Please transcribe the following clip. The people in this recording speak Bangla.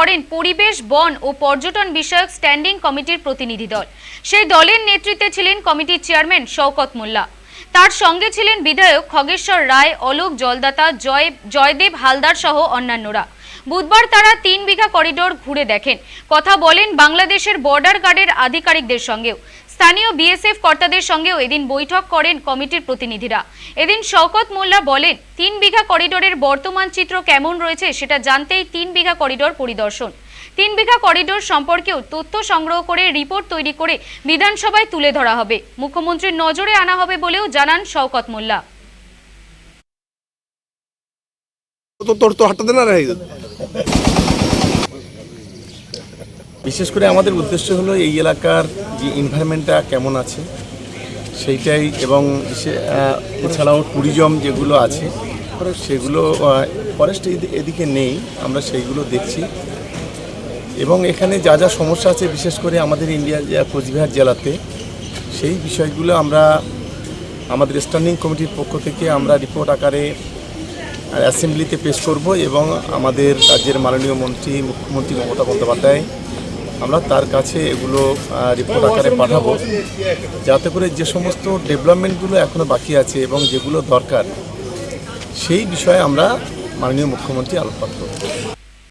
করেন পরিবেশ, বন ও পর্যটন বিষয়ক স্ট্যান্ডিং কমিটির প্রতিনিধি দল। সেই দলের নেতৃত্বে ছিলেন কমিটির চেয়ারম্যান শওকত মোল্লা। তার সঙ্গে ছিলেন বিধায়ক খগেশ্বর রায়, অলোক জলদাতা, জয় জয়দেব হালদার সহ অন্যান্যরা। বুধবার তারা তিন বিঘা করিডোর ঘুরে দেখেন। কথা বলেন বাংলাদেশের বর্ডার গার্ডের আধিকারিকদের সঙ্গেও। স্থানীয় বিএসএফ কর্তাদের সঙ্গেও এদিন বৈঠক করেন কমিটির প্রতিনিধিরা। এদিন শওকত মোল্লা বলেন, তিন বিঘা করিডোরের বর্তমান চিত্র কেমন রয়েছে সেটা জানতেই তিন বিঘা করিডোর পরিদর্শন। তিন বিঘা করিডোর সম্পর্কেও তথ্য সংগ্রহ করে রিপোর্ট তৈরি করে বিধানসভায় তুলে ধরা হবে। মুখ্যমন্ত্রীর নজরে আনা হবে বলেও জানান শওকত মোল্লা। না বিশেষ করে আমাদের উদ্দেশ্য হলো এই এলাকার যে এনভায়রনমেন্টটা কেমন আছে, সেইটাই এবং এছাড়াও ট্যুরিজম যেগুলো আছে, সেগুলো ফরেস্ট এদিকে নেই, আমরা সেইগুলো দেখছি। এবং এখানে যা যা সমস্যা আছে, বিশেষ করে আমাদের ইন্ডিয়া যে কোচবিহার জেলাতে, সেই বিষয়গুলো আমরা, আমাদের স্ট্যান্ডিং কমিটির পক্ষ থেকে আমরা রিপোর্ট আকারে অ্যাসেম্বলিতে পেশ করব এবং আমাদের রাজ্যের মাননীয় মন্ত্রী, মুখ্যমন্ত্রী মমতা বন্দ্যোপাধ্যায়, আমরা তার কাছে এগুলো রিপোর্ট আকারে পাঠাবো। যাতে করে যে সমস্ত ডেভেলপমেন্টগুলো এখনও বাকি আছে এবং যেগুলো দরকার, সেই বিষয়ে আমরা মাননীয় মুখ্যমন্ত্রী আলোকপাত করব।